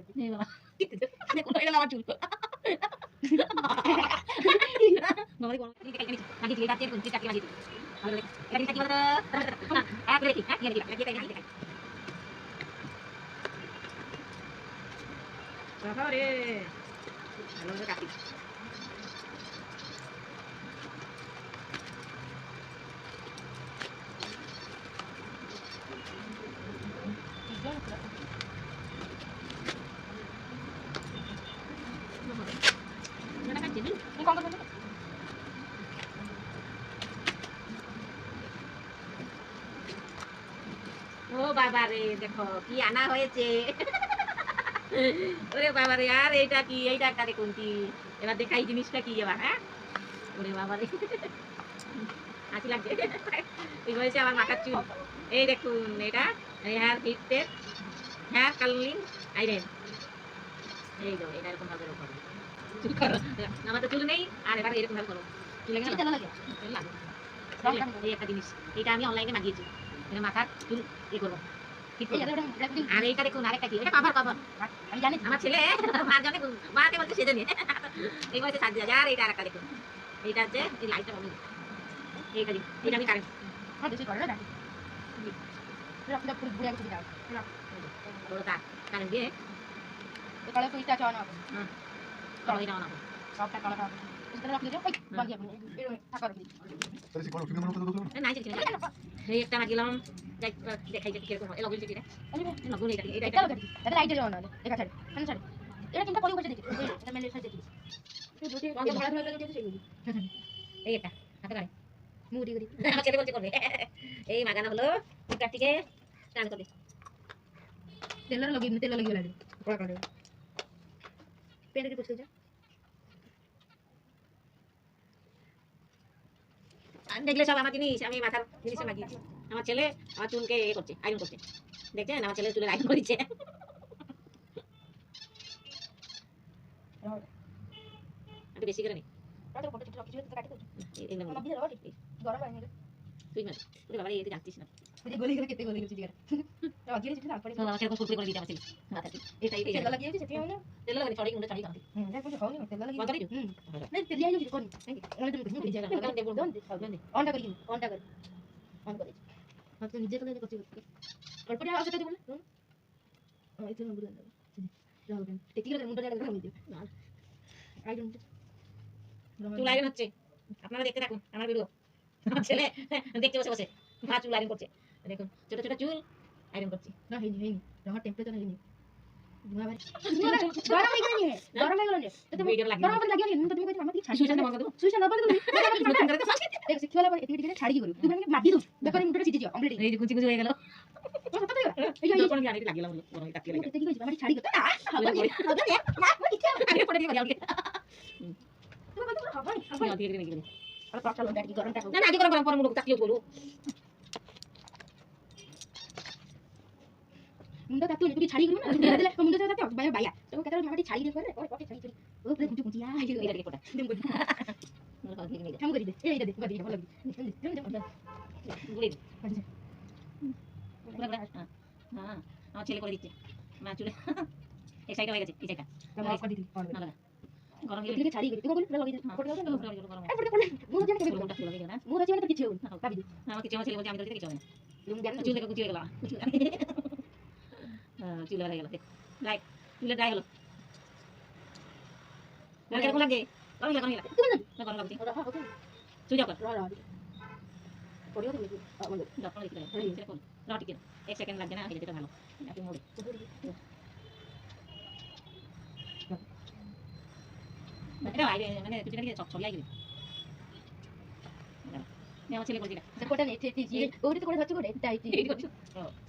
লাগবে এই বাবা দেখো এটা আমার চুল বাবা দেখো এই দেখাই নিচে নাকি দিয়ে দাঁড়িয়ে কোন চিটা কি লাগিয়ে ভালো লাগে এটা কি বলতো এক রেখি হ্যাঁ দিয়ে দিলাম এটা দেখাই দেখাই বাবা রে ভালো করে কাটি এটা কাটছি নি তুমি কম করবে ও বাবা রে দেখো কি আনা হয়েছে। ওরে বাবা রে আর এইটা কি? এইটা একটা দেখুন কি এবার দেখাই জিনিসটা কি এবার হ্যাঁ? ওরে বাবা রে হাসি লাগছে। এই হয়েছে আমার মাথার চুল। এই দেখুন এটা হেয়ার হিটের হেয়ার কালিং আইরেন এই তো এটা এরকম ভাবে করো। চুল করো। আমার তো চুল নেই আর এবার এরকম ভাবে করো। চুল লাগে লাগে? লাগে। একটা জিনিস এটা আমি অনলাইনে মাগিয়েছি। এটা মাথার চুল ইয়ে করব। আর এইটা দেখুন আরেকটা কি? এটা কভার কভার আমি জানি। আমার ছেলে মার জন্য মাকে বলছে সেজে নিয়ে। এই বলছে সাত হাজার এইটা আরেকটা দেখুন। এইটা হচ্ছে এই লাইটটা পাবেন এইটা দিন এইটা আমি কারেন্ট। হ্যাঁ বেশি করে না এটা পুরো পুরো ঘুরে গেছে যাও। বড় তার কারেন্ট দিয়ে? এই কালে তো ইটা চাও না তবে এটা বানাবো সবটা কালা কালা এটা রাখলে যাও ওই বাকি আপনি থাকা রাখি তাহলে সে এই একটা মাগিলাম যাই দেখাই যে কীরকম হয়। লগন চিঠিটা লগন এটা এটা এটা লাইটে যাও না দেখা ছাড়ে। কেন ছাড়ে। এটা কিন্তু কলি উপরে দেখি। এটা মেলে সাইড দেখি। এই দেখি হাতে করে মুড়ি। আমার ছেলে বলছে করবে। মাগানো হলো। স্নান করবে তেল লাগি তেল লাগি লাগে পড়া করে। পেটে পুষে যা দেখলে সব আমার জিনিস আমি মাথার জিনিসে লাগিয়েছি আমার ছেলে আমার চুলকে এ করছে আয়রন করছে। দেখছেন? আমার ছেলে চুলের আয়রন করেছে। আমি বেশি করে নি। রাতে ফটো চিত্র কিছু তো কাটি তো এগুলো আমার বিয়ে হবে গরম না তুই মার তুই বাবা এতে জানতিস না। তুই গলি গলি কেটে গলি গলি দিগার তো আগে তারপরে তো আমাকে এরকম করে দিতে আমার ছেলে। এটাই তেল লাগি আছে সেটা না তেল লাগে ছড়ি গুলো ছড়ি গাঁতি হুম দেখো খাওনি তেল লাগি বন্ধ করি? হুম। না তেল লাগি আছে কোন অনেক দিন কিছু জায়গা লাগান দেব দন অনটা করি অনটা করি অন করে মাত্র নিজে করে করতে করতে অল্প টাকা আছে বলে হুম। এই তো নম্বর দেন যাও কেন টেকি মুন্ডা জায়গা করে দিও না। আই ডোন্ট চুল আয়রন হচ্ছে। আপনারা দেখতে থাকুন আমার ভিডিও ছেলে দেখতে বসে বসে। মা চুল করছে। দেখুন ছোট ছোট চুল আয়রন করছি না হয়নি হয়নি আমার টেম্পারেচার হয়নি গরম হয়ে গেল নিয়ে গরম হয়ে গেল নিয়ে তো তুমি ভিডিও লাগে গরম করে লাগিয়ে নিন তো তুমি কইছো আমার কি ছাড়ি সুইচটা বন্ধ করো সুইচ না বন্ধ তুমি দেখ শিখি হলো এদিকে এদিকে ছাড়ি কি করু তুমি আমাকে মাটি দাও ব্যাপারে মুন্ডা সিজে যাও অমলেট এই যে কুচি কুচি হয়ে গেল কথা তো এই যে এই যখন আমি আনি লাগিলাম বড় তাকি তুমি লাগে কেটে কি কইছো আমার ছাড়ি করতে না হবে করে। হবে না না কি চাও আরে পড়ে দিয়ে গেল তুমি কইছো হবে আমি হবে অধীর করে নিয়ে আর পাঁচটা লোক কি গরমটা না না আগে করে